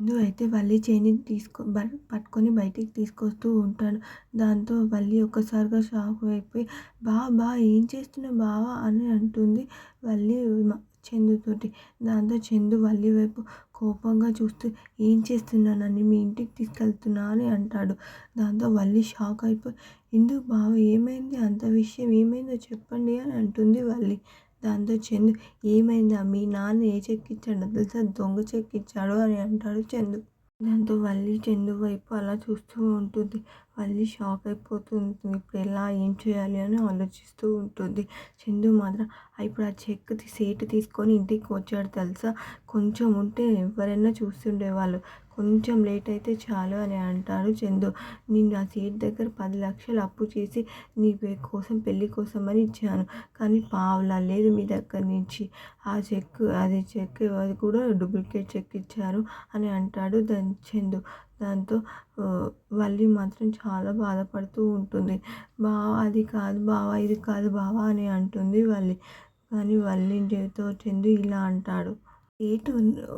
చందు అయితే వల్లి చేయిని తీసుకో పట్టుకొని బయటికి తీసుకొస్తూ ఉంటాడు. దాంతో వల్లి ఒక్కసారిగా షాక్ అయిపోయి బా బా ఏం చేస్తున్నావు బావా? అని అంటుంది వల్లి చందుతోటి దాంతో చందు వల్లి వైపు కోపంగా చూస్తూ ఏం చేస్తున్నానని మీ ఇంటికి తీసుకెళ్తున్నా? అని అంటాడు. దాంతో వల్లి షాక్ అయిపోయి ఎందుకు బావ ఏమైంది? అంత విషయం ఏమైందో చెప్పండి అని అంటుంది వల్లి. దాంతో చందు ఏమైందా మీ నాన్న ఏ చెక్ ఇచ్చాడో తెలుసా? దొంగ చెక్ ఇచ్చాడు అని అంటాడు చందు. దాంతో వల్లి చందు వైపు అలా చూస్తూ ఉంటుంది. మళ్ళీ షాక్ అయిపోతుంది. ఇప్పుడు ఎలా ఏం చేయాలి అని ఆలోచిస్తూ ఉంటుంది. చందు మాత్రం ఇప్పుడు ఆ చెక్ సేటు తీసుకొని ఇంటికి వచ్చాడు తెలుసా? కొంచెం ఉంటే ఎవరైనా చూస్తుండేవాళ్ళు. కొంచెం లేట్ అయితే చాలు అని అంటాడు చందు. నేను ఆ సీట్ దగ్గర పది లక్షలు అప్పు చేసి నీ కోసం పెళ్ళి కోసం అని ఇచ్చాను. కానీ పావులా లేదు మీ దగ్గర నుంచి. ఆ చెక్ అది చెక్ అది కూడా డూప్లికేట్ చెక్ ఇచ్చారు అని అంటాడు దాని చందు. దాంతో వల్లి మాత్రం చాలా బాధపడుతూ ఉంటుంది. బావ అది కాదు బావ ఇది కాదు బావ అని అంటుంది వల్లి. కానీ వల్లితో చందు ఇలా అంటాడు. లేట్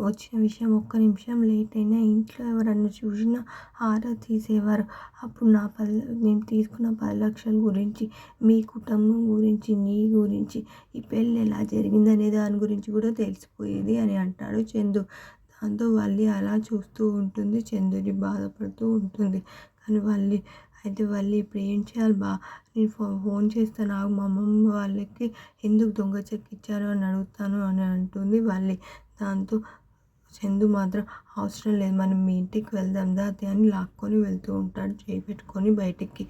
వచ్చిన విషయం ఒక్క నిమిషం లేట్ అయినా ఇంట్లో ఎవరన్నా చూసినా ఆరా తీసేవారు. అప్పుడు నా పది నేను తీసుకున్న పది లక్షల గురించి మీ కుటుంబం గురించి నీ గురించి ఈ పెళ్ళి ఎలా జరిగిందనే దాని గురించి కూడా తెలిసిపోయేది అని అంటాడు చందు. దాంతో వల్లి అలా చూస్తూ ఉంటుంది. చందుని బాధపడుతూ ఉంటుంది. కానీ వల్లి అయితే వల్లి ఇప్పుడు ఏం చేయాలి బా? నేను ఫో ఫోన్ చేస్తాను. మా అమ్మమ్మ వాళ్ళకి ఎందుకు దొంగ చెక్ ఇచ్చారు అని అడుగుతాను అని అంటుంది వల్లి. దాంతో చందు మాత్రం అవసరం లేదు. మనం మీ ఇంటికి వెళ్దాం దాతి అని లాక్కొని వెళ్తూ ఉంటాడు. చేయి పెట్టుకొని బయటికి.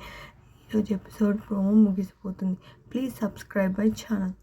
ఈరోజు episode promo ముగిసిపోతుంది. Please subscribe my channel.